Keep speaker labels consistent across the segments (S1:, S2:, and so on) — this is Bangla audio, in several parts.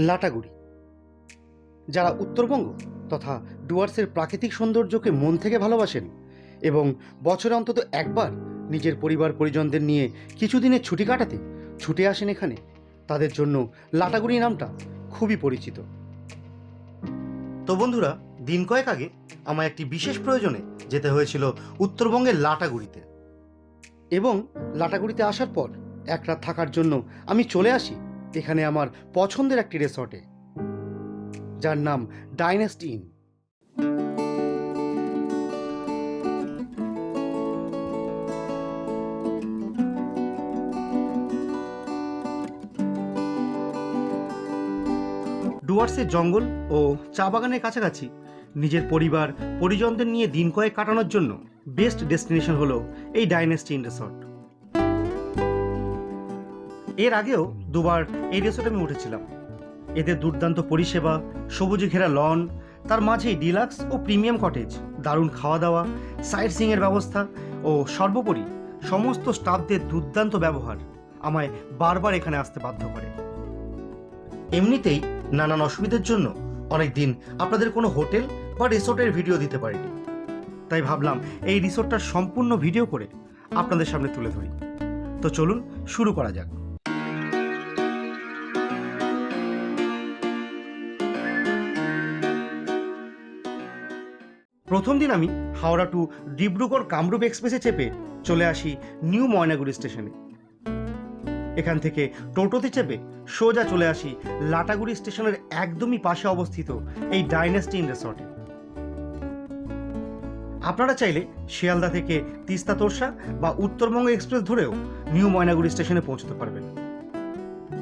S1: লাটাগুড়ি। যারা উত্তরবঙ্গ তথা ডুয়ার্সের প্রাকৃতিক সৌন্দর্যকে মন থেকে ভালোবাসেন এবং বছরে অন্তত একবার নিজের পরিবার পরিজনদের নিয়ে কিছুদিনের ছুটি কাটাতে ছুটে আসেন এখানে, তাদের জন্য লাটাগুড়ি নামটা খুবই পরিচিত। তো বন্ধুরা, দিন কয়েক আগে আমার একটি বিশেষ প্রয়োজনে যেতে হয়েছিল উত্তরবঙ্গের লাটাগুড়িতে। এবং লাটাগুড়িতে আসার পর, এক রাত থাকার জন্য আমি চলে আসি এখানে আমার পছন্দের একটি রিসর্টে, যার নাম ডাইনেস্টি ইন ডুয়ার্সের জঙ্গল ও চা বাগানের কাছাকাছি নিজের পরিবার, পরিজনদের নিয়ে দিন কয়েক কাটানোর জন্য বেস্ট ডেস্টিনেশন হলো এই ডাইনেস্টি ইন রিসর্ট এর আগেও দুবার এই রিসর্টে আমি উঠেছিলাম। এদের দুর্দান্ত পরিষেবা, সবুজে ঘেরা লন তার মাঝেই ডিলাক্স ও প্রিমিয়াম কটেজ দারুণ খাওয়া দাওয়া সাইট সিংয়ের ব্যবস্থা ও সর্বোপরি সমস্ত স্টাফদের দুর্দান্ত ব্যবহার আমায় বারবার এখানে আসতে বাধ্য করে। এমনিতেই নানান অসুবিধার জন্য অনেক দিন আপনাদের কোনো হোটেল বা রিসোর্টের ভিডিও দিতে পারিনি। তাই ভাবলাম এই রিসোর্টটার সম্পূর্ণ ভিডিও করে আপনাদের সামনে তুলে ধরি। তো চলুন শুরু করা যাক। প্রথম দিন আমি হাওড়া টু ডিব্রুগড় কামরূপ এক্সপ্রেসে চেপে চলে আসি নিউ ময়নাগুড়ি স্টেশনে। এখান থেকে টোটোতে চেপে সোজা চলে আসি লাটাগুড়ি স্টেশনের একদমই পাশে অবস্থিত এই ডাইনেস্টি ইন রিসর্টে। আপনারা চাইলে শিয়ালদা থেকে তিস্তা তোরসা বা উত্তরবঙ্গ এক্সপ্রেস ধরেও নিউ ময়নাগুড়ি স্টেশনে পৌঁছতে পারবেন।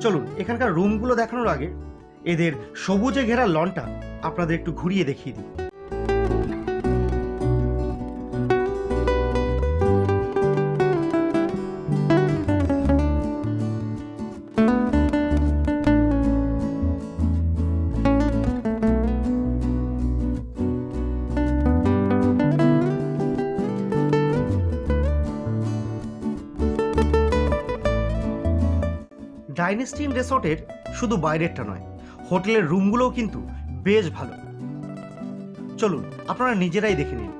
S1: চলুন, এখানকার রুমগুলো দেখানোর আগে এদের সবুজে ঘেরা লনটা আপনাদের একটু ঘুরিয়ে দেখিয়ে দিই। ডাইনেস্টিন রিসোর্টের শুধু বাইরেরটা নয়, হোটেলের রুমগুলোও কিন্তু বেশ ভালো। চলুন, আপনারা নিজেরাই দেখে নিন।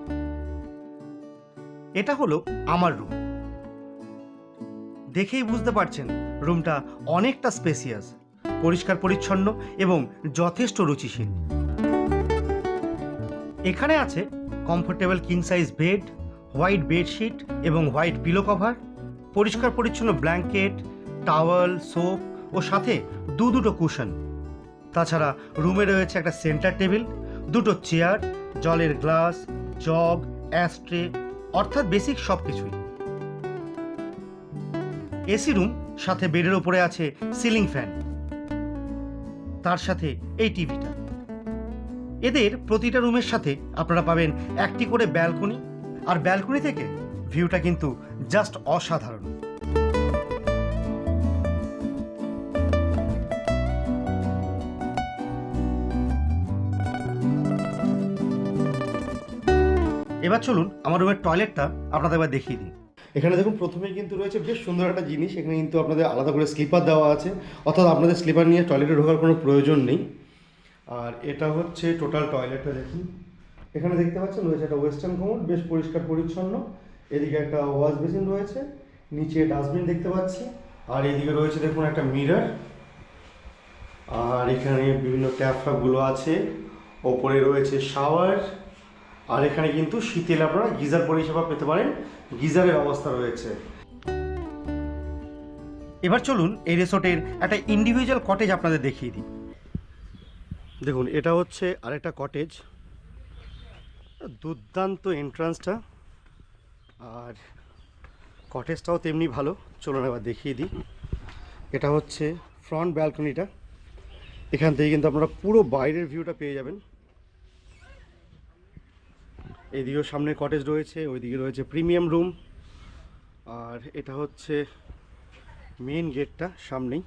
S1: এটা হলো আমার রুম। দেখেই বুঝতে পারছেন, রুমটা অনেকটা স্পেসিয়াস, পরিষ্কার পরিচ্ছন্ন এবং যথেষ্ট রুচিশীল। এখানে আছে comfortable king size bed white bedsheet এবং হোয়াইট পিলো কভার পরিষ্কার পরিচ্ছন্ন ব্ল্যাঙ্কেট টাওয়াল, সোপ ও সাথে দু দুটো কুশন। তাছাড়া রুমে রয়েছে একটা সেন্টার টেবিল, দুটো চেয়ার, জলের গ্লাস, জগ অ্যাস্ট্রে অর্থাৎ বেসিক সব কিছুই এসি রুম, সাথে বেডের ওপরে আছে সিলিং ফ্যান। তার সাথে এই টিভিটা। এদের প্রতিটা রুমের সাথে আপনারা পাবেন একটি করে ব্যালকনি, আর ব্যালকনি থেকে ভিউটা কিন্তু জাস্ট অসাধারণ। এবার চলুন আমার রুমের টয়লেটটা আপনাদের এবার দেখিয়ে দিই। এখানে দেখুন, প্রথমেই কিন্তু রয়েছে বেশ সুন্দর একটা জিনিস। এখানে কিন্তু আপনাদের আলাদা করে স্লিপার দেওয়া আছে। অর্থাৎ আপনাদের স্লিপার নিয়ে টয়লেটে ঢোকার কোনো প্রয়োজন নেই। আর এটা হচ্ছে টোটাল টয়লেটটা দেখুন। এখানে দেখতে পাচ্ছেন রয়েছে একটা ওয়েস্টার্ন কমোড বেশ পরিষ্কার পরিচ্ছন্ন। এদিকে একটা ওয়াশ বেসিন রয়েছে। নিচে ডাস্টবিন দেখতে পাচ্ছি। আর এদিকে রয়েছে দেখুন একটা মিরর আর এখানে বিভিন্ন ট্যাপ ফ্যাপগুলো আছে। ওপরে রয়েছে শাওয়ার আর এখানে কিন্তু শীতেল আপনারা গিজার পরিষেবা পেতে পারেন। গিজারের ব্যবস্থা রয়েছে। এবার চলুন এই রিসোর্টের একটা ইন্ডিভিজুয়াল কটেজ আপনাদের দেখিয়ে দিই। দেখুন, এটা হচ্ছে আরেকটা কটেজ দুর্দান্ত এন্ট্রান্সটা আর কটেজটাও তেমনি ভালো। চলুন এবার দেখিয়ে দিই। এটা হচ্ছে ফ্রন্ট ব্যালকনিটা এখান থেকে কিন্তু আপনারা পুরো বাইরের ভিউটা পেয়ে যাবেন। এদিকেও সামনে কটেজ রয়েছে, ওইদিকে রয়েছে প্রিমিয়াম রুম আর এটা হচ্ছে মেন গেটটা সামনেই।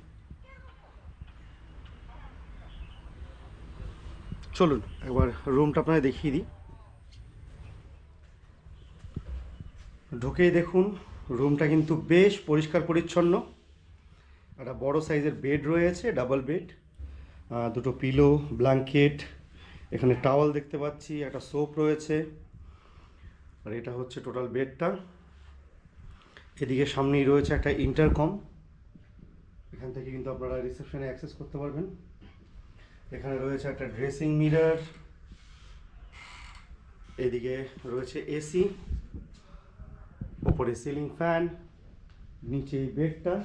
S1: চলুন, একবার রুমটা আপনাদের দেখিয়ে দিই। ঢুকেই দেখুন রুমটা কিন্তু বেশ পরিষ্কার পরিচ্ছন্ন। একটা বড় সাইজের বেড রয়েছে ডাবল বেড দুটো পিলো ব্ল্যাঙ্কেট এখানে টাওয়াল দেখতে পাচ্ছি, একটা সোপ রয়েছে। আর এটা হচ্ছে টোটাল বেডটা এদিকে সামনেই রয়েছে একটা ইন্টারকম এখান থেকে কিন্তু আপনারা রিসেপশনে অ্যাক্সেস করতে পারবেন। এখানে রয়েছে একটা ড্রেসিং মিরর এদিকে রয়েছে এসি ওপরে সিলিং ফ্যান নিচে বেডটা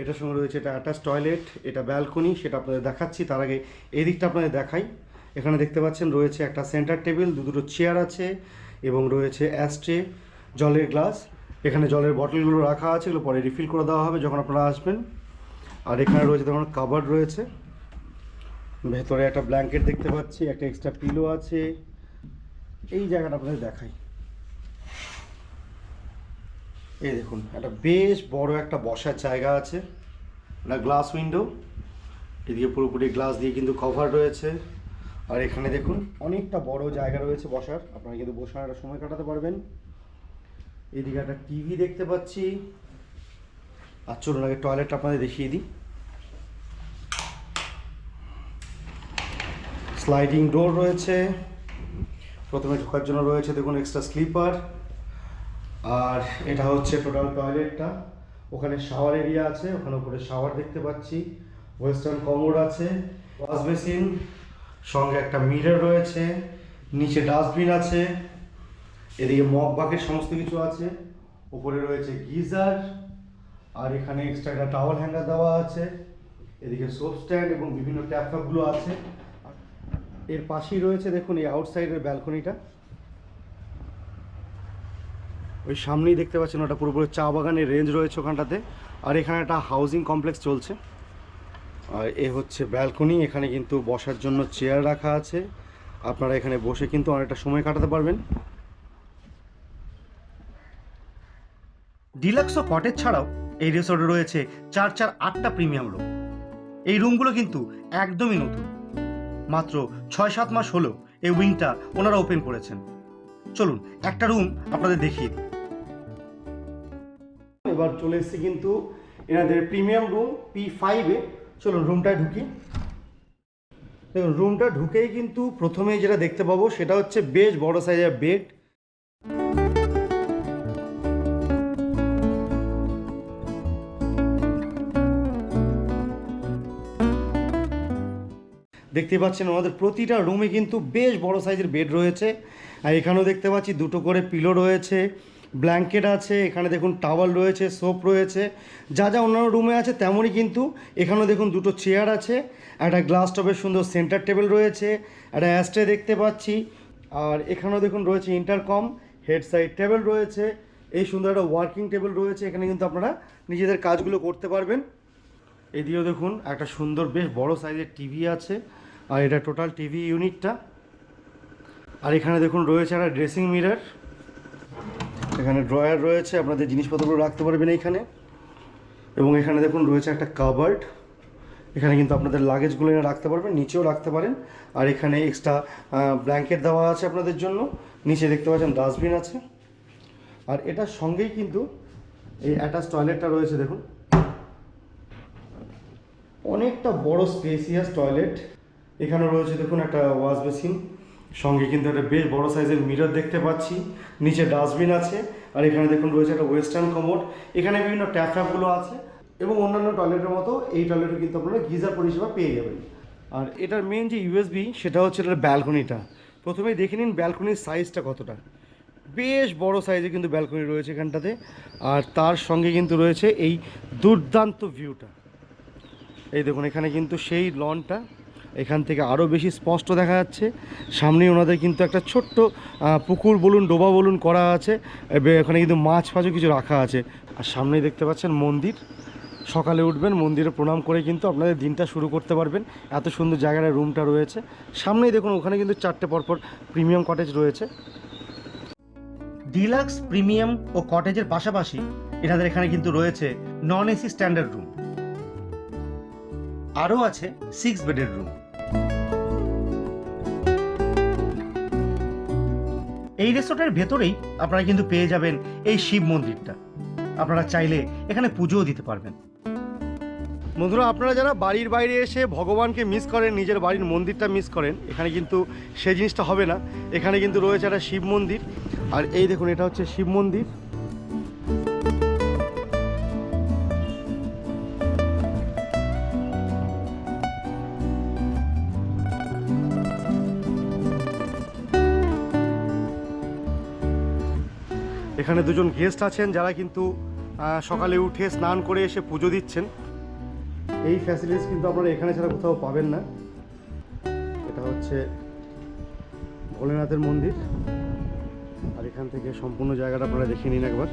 S1: এটার সঙ্গে রয়েছে এটা অ্যাটাচ টয়লেট এটা ব্যালকনি সেটা আপনাদের দেখাচ্ছি। তার আগে এই দিকটা আপনাদের দেখাই। এখানে দেখতে পাচ্ছেন রয়েছে একটা সেন্টার টেবিল, দু দুটো চেয়ার আছে এবং রয়েছে অ্যাস্ট্রে জলের গ্লাস। এখানে জলের বটলগুলো রাখা আছে, এগুলো পরে রিফিল করে দেওয়া হবে যখন আপনারা আসবেন। আর এখানে রয়েছে দেখুন কাবার্ড রয়েছে। ভেতরে একটা ব্ল্যাঙ্কেট দেখতে পাচ্ছি, একটা এক্সট্রা পিলো আছে। এই জায়গাটা আপনাদের দেখাই। এই দেখুন, একটা বেশ বড় একটা বসার জায়গা আছে। একটা গ্লাস উইন্ডো। এদিকে পুরোপুরি গ্লাস দিয়ে কিন্তু কভার রয়েছে। আর এখানে দেখুন অনেকটা বড় জায়গা রয়েছে বসার। আপনারা কিন্তু বসার একটা সময় কাটাতে পারবেন। এদিকে একটা টিভি দেখতে পাচ্ছি। আর চলুন আগে টয়লেটটা আপনাদের দেখিয়ে দিই। স্লাইডিং ডোর রয়েছে। প্রথমে ঢোকার জন্য রয়েছে, দেখুন এক্সট্রা স্লিপার আর এটা হচ্ছে টোটাল টয়লেটটা। ওখানে শাওয়ার এরিয়া আছে, ওখানে উপরে শাওয়ার দেখতে পাচ্ছি। ওয়েস্টার্ন কমোড আছে। ওয়াশ বেসিন সঙ্গে একটা মিরর রয়েছে, নিচে ডাস্টবিন আছে, এদিকে মগ বাকেট সমস্ত কিছু আছে উপরে রয়েছে গিজার, আর এখানে এক্সট্রা একটা টাওয়াল হ্যাঙ্গার দেওয়া আছে, এদিকে সোপ স্ট্যান্ড এবং বিভিন্ন ট্যাপ ফ্যাপগুলো আছে। এর পাশেই রয়েছে দেখুন এই আউটসাইডের ব্যালকনিটা ওই সামনেই দেখতে পাচ্ছেন ওটা পুরোপুরি চা বাগানের রেঞ্জ রয়েছে ওখানটাতে, আর এখানে একটা হাউজিং কমপ্লেক্স চলছে। আর এ হচ্ছে ব্যালকনি এখানে কিন্তু বসার জন্য চেয়ার রাখা আছে। আপনারা এখানে বসে কিন্তু অনেকটা সময় কাটাতে পারবেন।
S2: ডিলাক্স কটেজ ছাড়াও এই রিসোর্টে রয়েছে চার চার আটটা প্রিমিয়াম রুম। এই রুমগুলো কিন্তু একদমই নতুন। মাত্র ছয় সাত মাস হলো এই উইংটা ওনারা ওপেন করেছেন। চলুন একটা রুম আপনাদের দেখিয়ে দিই।
S1: এবার চলে এসেছি কিন্তু এনাদের প্রিমিয়াম রুম পি ফাইভে চলুন রুমটায় ঢুকি। দেখুন রুমটা ঢুকেই কিন্তু প্রথমেই যেটা দেখতে পাবো, সেটা হচ্ছে বেশ বড় সাইজের বেড দেখতে পাচ্ছেন, আমাদের প্রতিটা রুমে কিন্তু বেশ বড় সাইজের বেড রয়েছে। আর এখানেও দেখতে পাচ্ছি, দুটো করে পিলো রয়েছে। ব্ল্যাঙ্কেট আছে, এখানে দেখুন টাওয়াল রয়েছে, সোপ রয়েছে, যা যা অন্যান্য রুমে আছে তেমনই কিন্তু এখানেও দেখুন দুটো চেয়ার আছে, একটা গ্লাস টপের সুন্দর সেন্টার টেবিল রয়েছে, একটা অ্যাস্ট্রে দেখতে পাচ্ছি, আর এখানেও দেখুন রয়েছে ইন্টারকম, হেড সাইড টেবিল রয়েছে, এই সুন্দর একটা ওয়ার্কিং টেবিল রয়েছে, এখানে কিন্তু আপনারা নিজেদের কাজগুলো করতে পারবেন। এদিকেও দেখুন একটা সুন্দর বেশ বড় সাইজের টিভি আছে, আর এটা টোটাল টিভি ইউনিটটা, আর এখানে দেখুন রয়েছে একটা ড্রেসিং মিরর। এখানে ড্রয়ার রয়েছে আপনাদের জিনিসপত্রগুলো রাখতে পারবেন এইখানে। এবং এখানে দেখুন রয়েছে একটা কাবার্ড এখানে কিন্তু আপনাদের লাগেজগুলো এনে রাখতে পারবেন, নিচেও রাখতে পারেন। আর এখানে এক্সট্রা ব্ল্যাঙ্কেট দেওয়া আছে আপনাদের জন্য। নিচে দেখতে পাচ্ছেন ডাস্টবিন আছে। আর এটার সঙ্গেই কিন্তু এই অ্যাটাচ টয়লেটটা রয়েছে, দেখুন। অনেকটা বড় স্পেসিয়াস টয়লেট এখানে রয়েছে, দেখুন একটা ওয়াশ বেসিন সঙ্গে কিন্তু একটা বেশ বড় সাইজের মিরর দেখতে পাচ্ছি। নিচে ডাস্টবিন আছে আর এখানে দেখুন রয়েছে একটা ওয়েস্টার্ন কমোড। এখানে বিভিন্ন ট্যাপ ট্যাপগুলো আছে এবং অন্যান্য টয়লেটের মতো এই টয়লেটও কিন্তু আপনারা গিজার পরিষেবা পেয়ে যাবেন। আর এটার মেন যে ইউএসবি সেটা হচ্ছে এটার ব্যালকনিটা। প্রথমেই দেখে নিন ব্যালকনির সাইজটা কতটা। বেশ বড় সাইজে কিন্তু ব্যালকনি রয়েছে এখানটাতে। আর তার সঙ্গে কিন্তু রয়েছে এই দুর্দান্ত ভিউটা এই দেখুন, এখানে কিন্তু সেই লনটা এখান থেকে আরও বেশি স্পষ্ট দেখা যাচ্ছে। সামনেই ওনাদের কিন্তু একটা ছোট্ট পুকুর বলুন, ডোবা বলুন করা আছে। ওখানে কিন্তু মাছ ফাছও কিছু রাখা আছে। আর সামনেই দেখতে পাচ্ছেন মন্দির। সকালে উঠবেন, মন্দিরে প্রণাম করে কিন্তু আপনাদের দিনটা শুরু করতে পারবেন। এত সুন্দর জায়গায় রুমটা রয়েছে। সামনেই দেখুন, ওখানে কিন্তু চারটে পরপর প্রিমিয়াম কটেজ রয়েছে।
S2: ডিলাক্স, প্রিমিয়াম ও কটেজের পাশাপাশি এনাদের এখানে কিন্তু রয়েছে নন এসি স্ট্যান্ডার্ড রুম। আরও আছে সিক্স বেডের রুম। এই রিসোর্টের ভেতরেই আপনারা কিন্তু পেয়ে যাবেন এই শিব মন্দিরটা। আপনারা চাইলে এখানে পুজোও দিতে পারবেন।
S3: বন্ধুরা, আপনারা যারা বাড়ির বাইরে এসে ভগবানকে মিস করেন, নিজের বাড়ির মন্দিরটা মিস করেন, এখানে কিন্তু সেই জিনিসটা হবে না। এখানে কিন্তু রয়েছে একটা শিব মন্দির। আর এই দেখুন, এটা হচ্ছে শিব মন্দির। এখানে দুজন গেস্ট আছেন যারা কিন্তু সকালে উঠে স্নান করে এসে পুজো দিচ্ছেন। এই ফ্যাসিলিটিস কিন্তু আপনারা এখানে ছাড়া কোথাও পাবেন না। এটা হচ্ছে ভোলেনাথের মন্দির। আর এখান থেকে সম্পূর্ণ জায়গাটা আপনারা দেখে নিন একবার।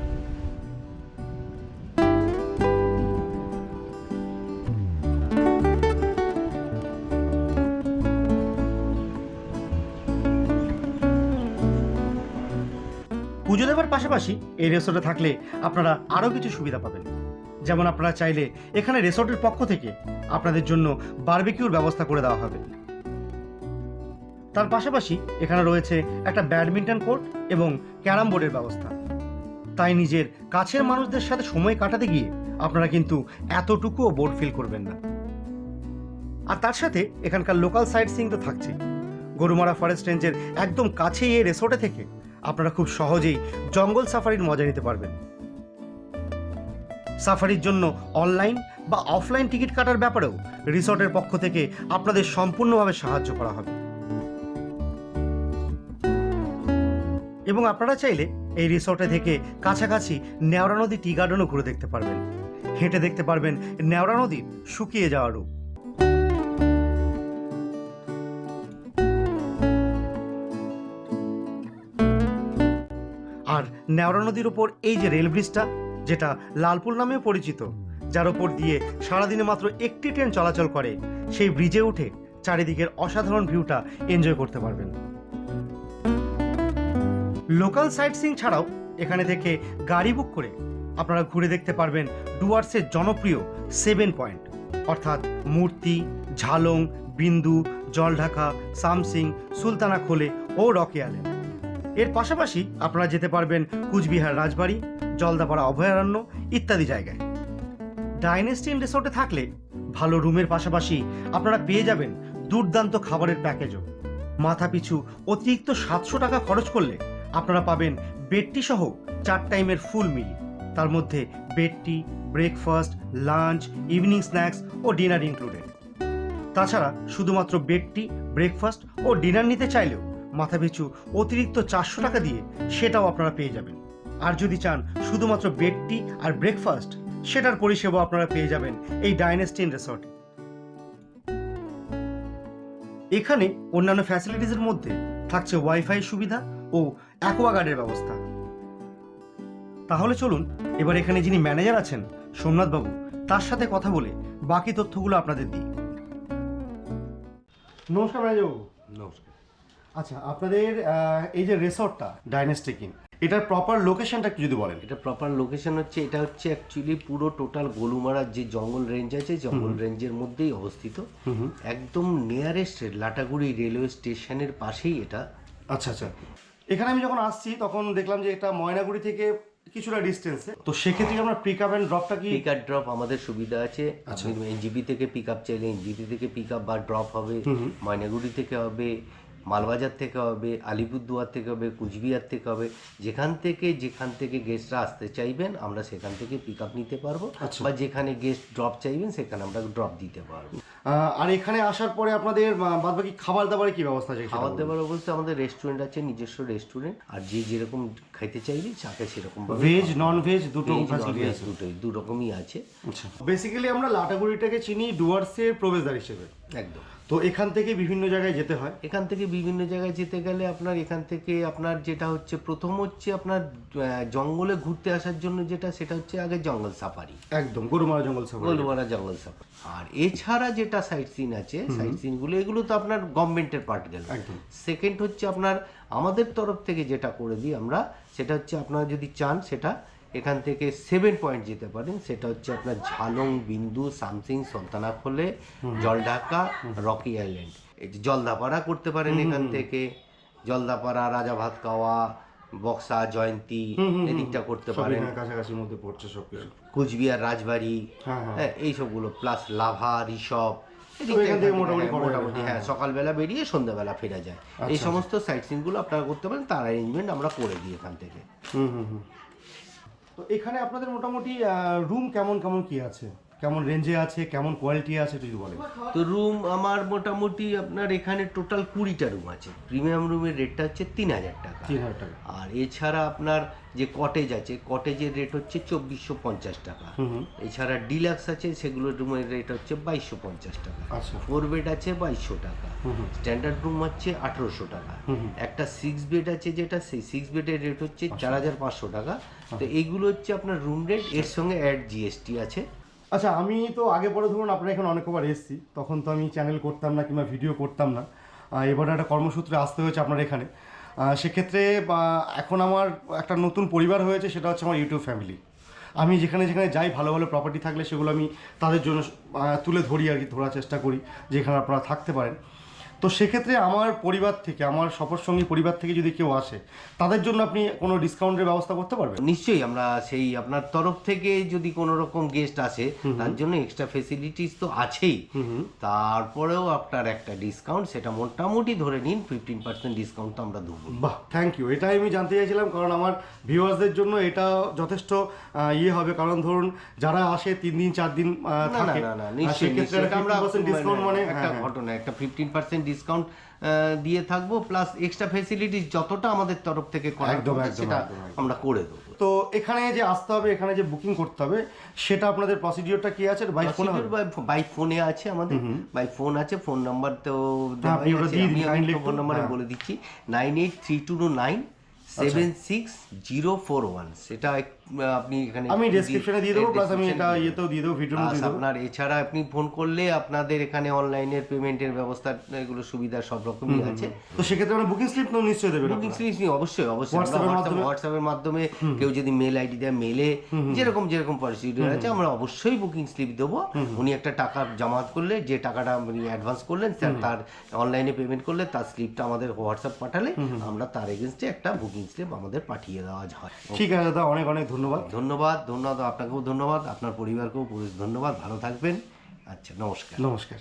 S1: পুজো দেওয়ার পাশাপাশি এই রিসোর্টে থাকলে আপনারা আরও কিছু সুবিধা পাবেন। যেমন আপনারা চাইলে এখানে রিসোর্টের পক্ষ থেকে আপনাদের জন্য বারবিকিউর ব্যবস্থা করে দেওয়া হবে। তার পাশাপাশি এখানে রয়েছে একটা ব্যাডমিন্টন কোর্ট এবং ক্যারাম বোর্ডের ব্যবস্থা। তাই নিজের কাছের মানুষদের সাথে সময় কাটাতে গিয়ে আপনারা কিন্তু এতটুকুও বোর্ড ফিল করবেন না। আর তার সাথে এখানকার লোকাল সাইট সিং তো থাকছেই। গরুমারা ফরেস্ট রেঞ্জের একদম কাছেই এই রেসোর্টে থেকে আপনারা খুব সহজেই জঙ্গল সাফারির মজা নিতে পারবেন। সাফারির জন্য অনলাইন বা অফলাইন টিকিট কাটার ব্যাপারেও রিসর্টের পক্ষ থেকে আপনাদের সম্পূর্ণভাবে সাহায্য করা হবে। এবং আপনারা চাইলে এই রিসর্টে থেকে কাছাকাছি নেওড়া নদী টি গার্ডেনও ঘুরে দেখতে পারবেন। হেঁটে দেখতে পারবেন নেওড়া নদীর শুকিয়ে যাওয়া রূপ। নেওড়া নদীর ওপর এই যে রেল ব্রিজটা, যেটা লালপুল নামেও পরিচিত, যার ওপর দিয়ে সারাদিনে মাত্র একটি ট্রেন চলাচল করে, সেই ব্রিজে উঠে চারিদিকের অসাধারণ ভিউটা এনজয় করতে পারবেন। লোকাল সাইট সিং ছাড়াও এখানে থেকে গাড়ি বুক করে আপনারা ঘুরে দেখতে পারবেন ডুয়ার্সের জনপ্রিয় সেভেন পয়েন্ট, অর্থাৎ মূর্তি, ঝালং, বিন্দু, জলঢাকা, সামসিং, সুলতানা খোলে ও রকি আইল্যান্ড এর পাশাপাশি আপনারা যেতে পারবেন কুচবিহার রাজবাড়ি, জলদাপাড়া অভয়ারণ্য ইত্যাদি জায়গায়। ডাইনেস্টিন রিসোর্টে থাকলে ভালো রুমের পাশাপাশি আপনারা পেয়ে যাবেন দুর্দান্ত খাবারের প্যাকেজও। মাথা পিছু অতিরিক্ত সাতশো টাকা খরচ করলে আপনারা পাবেন বেডটি সহ চার টাইমের ফুল মিল তার মধ্যে bed tea breakfast lunch evening snacks ও ডিনার ইনক্লুডেড তাছাড়া শুধুমাত্র বেডটি ব্রেকফাস্ট ও ডিনার নিতে চাইলেও মাথাপিছু অতিরিক্ত চারশো টাকা দিয়ে সেটাও আপনারা পেয়ে যাবেন। আর যদি চান শুধুমাত্র বেডটি আর ব্রেকফাস্ট সেটার পরিষেবা আপনারা পেয়ে যাবেন এই ডাইনেস্টিন রিসর্টে এখানে অন্যান্য ফ্যাসিলিটিসের মধ্যে থাকছে ওয়াইফাই সুবিধা ও অ্যাকোয়াগার্ডের ব্যবস্থা। তাহলে চলুন এবার এখানে যিনি ম্যানেজার আছেন সোমনাথ বাবু তার সাথে কথা বলে বাকি তথ্যগুলো আপনাদের দিই।
S3: নমস্কার ম্যানেজারবাবু
S4: নমস্কার।
S3: আচ্ছা আপনাদের এই যে রিসর্টটা ডাইনেস্টিক ইন এটার প্রপার লোকেশনটা একটু যদি বলেন।
S4: এটা প্রপার লোকেশন হচ্ছে এটা হচ্ছে অ্যাকচুয়ালি পুরো টোটাল গলুমারার যে জঙ্গল রেঞ্জ আছে জঙ্গল রেঞ্জের মধ্যেই অবস্থিত। একদম নিয়ারেস্ট লাটাগুড়ি রেলওয়ে স্টেশনের পাশেই এটা।
S3: আচ্ছা আচ্ছা। এখানে আমি যখন আসছি তখন দেখলাম যে এটা ময়নাগুড়ি থেকে কিছুটা ডিস্টেন্সে তো সেক্ষেত্রে আমরা পিক আপ অ্যান্ড ড্রপটা কি?
S4: পিক আপ ড্রপ আমাদের সুবিধা আছে। আপনি এনজিবি থেকে পিক আপ চাইলে এনজিবি থেকে পিক আপ বা ড্রপ হবে। ময়নাগুড়ি থেকে হবে। মালবাজার থেকে হবে আলিপুরদুয়ার থেকে হবে কুচবিহার থেকে হবে যেখান থেকে যেখান থেকে গেস্টরা আসতে চাইবেন আমরা সেখান থেকে পিক আপ নিতে পারব বা যেখানে গেস্ট ড্রপ চাইবেন সেখানে আমরা ড্রপ দিতে পারব।
S3: আর এখানে আসার পরে আপনাদের বাদ বাকি খাবার দাবারের কি ব্যবস্থা আছে
S4: খাবার দাবার অবস্থা আমাদের রেস্টুরেন্ট আছে নিজস্ব রেস্টুরেন্ট আর যে যেরকম খাইতে চাইবে চাকে সেরকম
S3: ভেজ নন ভেজ দুটো
S4: দুটোই দু রকমই আছে।
S3: আচ্ছা। বেসিক্যালি আমরা লাটাগুড়িটাকে চিনি ডুয়ার্সের প্রবেশদ্বার হিসেবে।
S4: একদম।
S3: তো এখান থেকে বিভিন্ন জায়গায় যেতে হয়।
S4: এখান থেকে বিভিন্ন জায়গায় যেতে গেলে আপনার এখান থেকে আপনার যেটা হচ্ছে প্রথম হচ্ছে আপনার জঙ্গলে ঘুরতে আসার জন্য যেটা সেটা হচ্ছে আগে জঙ্গল সাফারি
S3: একদম গরুমারা জঙ্গল সফর
S4: গোলবাড়া জঙ্গল সাফারি আর এছাড়া যেটা সাইট সিন আছে। সাইট সিনগুলো এগুলো তো আপনার গভর্নমেন্টের পার্ট গেল। সেকেন্ড হচ্ছে আপনার আমাদের তরফ থেকে যেটা করে দিই আমরা সেটা হচ্ছে আপনারা যদি চান সেটা এখান থেকে সেভেন পয়েন্ট যেতে পারেন। সেটা হচ্ছে আপনার ঝালং বিন্দু সামসিং সন্তানাখোলে জলঢাকা রকি আইল্যান্ড। জলদাপাড়া করতে পারেন এখান থেকে। জলদাপাড়া রাজা ভাতকাওয়া বক্সা জয়ন্তী এদিকটা করতে পারেন।
S3: কাছাকাছির মধ্যে পড়ছে সব কিছু
S4: কোচবিহার রাজবাড়ি
S1: হ্যাঁ, হ্যাঁ।
S4: হ্যাঁ এইসবগুলো প্লাস লাভা ঋষভ
S1: থেকে মোটামুটি
S4: মোটামুটি হ্যাঁ সকালবেলা বেরিয়ে সন্ধ্যাবেলা ফেরা যায়। এই
S1: আচ্ছা,
S4: সমস্ত সাইট সিনগুলো আপনারা করতে পারেন তার অ্যারেঞ্জমেন্ট আমরা করে দিই এখান থেকে।
S1: হুম হুম হুম। তো এখানে আপনাদের মোটামুটি রুম কেমন কেমন কি আছে? কেমন রেঞ্জে আছে কেমন কোয়ালিটি আছে একটু বলেন।
S4: তো রুম আমার মোটামুটি আপনার এখানে টোটাল কুড়িটা রুম আছে। প্রিমিয়াম রুমের রেটটা হচ্ছে তিন হাজার টাকা।
S1: তিন হাজার টাকা।
S4: আর এছাড়া আপনার যে কটেজ আছে কটেজের রেট হচ্ছে চব্বিশশো পঞ্চাশ টাকা। এছাড়া ডিলাক্স আছে সেগুলোর রুমের রেট হচ্ছে বাইশশো পঞ্চাশ টাকা।
S1: আচ্ছা।
S4: ফোর বেড আছে বাইশশো টাকা। স্ট্যান্ডার্ড রুম হচ্ছে আঠেরোশো টাকা। একটা সিক্স বেড আছে যেটা সেই সিক্স বেডের রেট হচ্ছে চার হাজার পাঁচশো টাকা। তো এইগুলো হচ্ছে আপনার রুম রেট এর সঙ্গে অ্যাড জিএসটি আছে।
S1: আচ্ছা আমি তো আগে পরে ধরুন আপনার এখানে অনেকবার এসেছি, তখন তো আমি চ্যানেল করতাম না কিংবা ভিডিও করতাম না। এবার একটা কর্মসূত্রে আসতে হয়েছে আপনার এখানে। সেক্ষেত্রে এখন আমার একটা নতুন পরিবার হয়েছে, সেটা হচ্ছে আমার ইউটিউব ফ্যামিলি আমি যেখানে যেখানে যাই, ভালো ভালো প্রপার্টি থাকলে সেগুলো আমি তাদের জন্য তুলে ধরি আর কি, ধরার চেষ্টা করি, যেখানে আপনারা থাকতে পারেন। তো সেক্ষেত্রে আমার পরিবার থেকে আমার সফরসঙ্গী পরিবার থেকে যদি কেউ আসে তাদের জন্য আপনি কোনো ডিসকাউন্টের ব্যবস্থা করতে পারবেন?
S4: নিশ্চয়ই আমরা সেই আপনার তরফ থেকে যদি কোনো রকম গেস্ট আসে তার জন্য এক্সট্রা ফেসিলিটিস তো আছেই। তারপরেও আপনার একটা ডিসকাউন্ট সেটা মোটামুটি ধরে নিন ফিফটিন পার্সেন্ট ডিসকাউন্ট তো আমরা দেবো
S1: বাহ থ্যাংক ইউ এটাই আমি জানতে চাইছিলাম কারণ আমার ভিউয়ার্সদের জন্য এটা যথেষ্ট ইয়ে হবে। কারণ ধরুন যারা আসে তিন দিন চার দিন
S4: না না
S1: থাকে
S4: না নিশ্চয়ই আমরা
S1: ডিসকাউন্ট মানে
S4: একটা
S1: হ্যাঁ,
S4: ঘটনা একটা ফিফটিন পার্সেন্ট ডিসকাউন্ট দিয়ে থাকব প্লাস এক্সট্রা ফেসিলিটিস যতটা আমাদের তরফ থেকে করা সেটা। আমরা করে দেবো।
S1: তো এখানে যে আসতে হবে এখানে যে বুকিং করতে হবে সেটা আপনাদের প্রসিডিওরটা কি আছে? বাই ফোনে
S4: বাই ফোনে আছে আমাদের। বাই ফোন আছে ফোন নাম্বার তো
S1: হ্যাঁ,
S4: ফোন
S1: একটু,
S4: নাম্বারে
S1: হ্যাঁ।
S4: বলে দিচ্ছি। Nine eight three two nine seven six zero four one সেটা আপনি এখানে
S1: আমি ডেসক্রিপশনে দিয়ে দেবো প্লাস আমি এটা ইয়েতেও দিয়ে দেবো ভিডিওর মধ্যে
S4: আপনার এছাড়া আপনি ফোন করলে আপনাদের এখানে অনলাইনের পেমেন্টের ব্যবস্থা এগুলো সুবিধা সব রকমই আছে।
S1: তো সেক্ষেত্রে আমরা বুকিং স্লিপ তো নিশ্চয়ই দেবেন
S4: বুকিং স্লিপ অবশ্যই অবশ্যই।
S1: মাধ্যমে?
S4: হোয়াটসঅ্যাপের মাধ্যমে কেউ যদি মেল আইডি দেয় মেলে যেরকম যেরকম প্রসিডিউর আছে আমরা অবশ্যই বুকিং স্লিপ দেবো। উনি একটা টাকা জামাত করলে যে টাকাটা উনি অ্যাডভান্স করলেন স্যার তার অনলাইনে পেমেন্ট করলে তার স্লিপটা আমাদের হোয়াটসঅ্যাপ পাঠালে আমরা তার এগেনস্টে একটা বুকিং স্লিপ আমাদের পাঠিয়ে দেওয়া হয়।
S1: ঠিক আছে দাদা অনেক অনেক ধন্যবাদ।
S4: ধন্যবাদ ধন্যবাদ আপনাকেও ধন্যবাদ আপনার পরিবারকেও ধন্যবাদ ভালো থাকবেন। আচ্ছা নমস্কার।
S1: নমস্কার।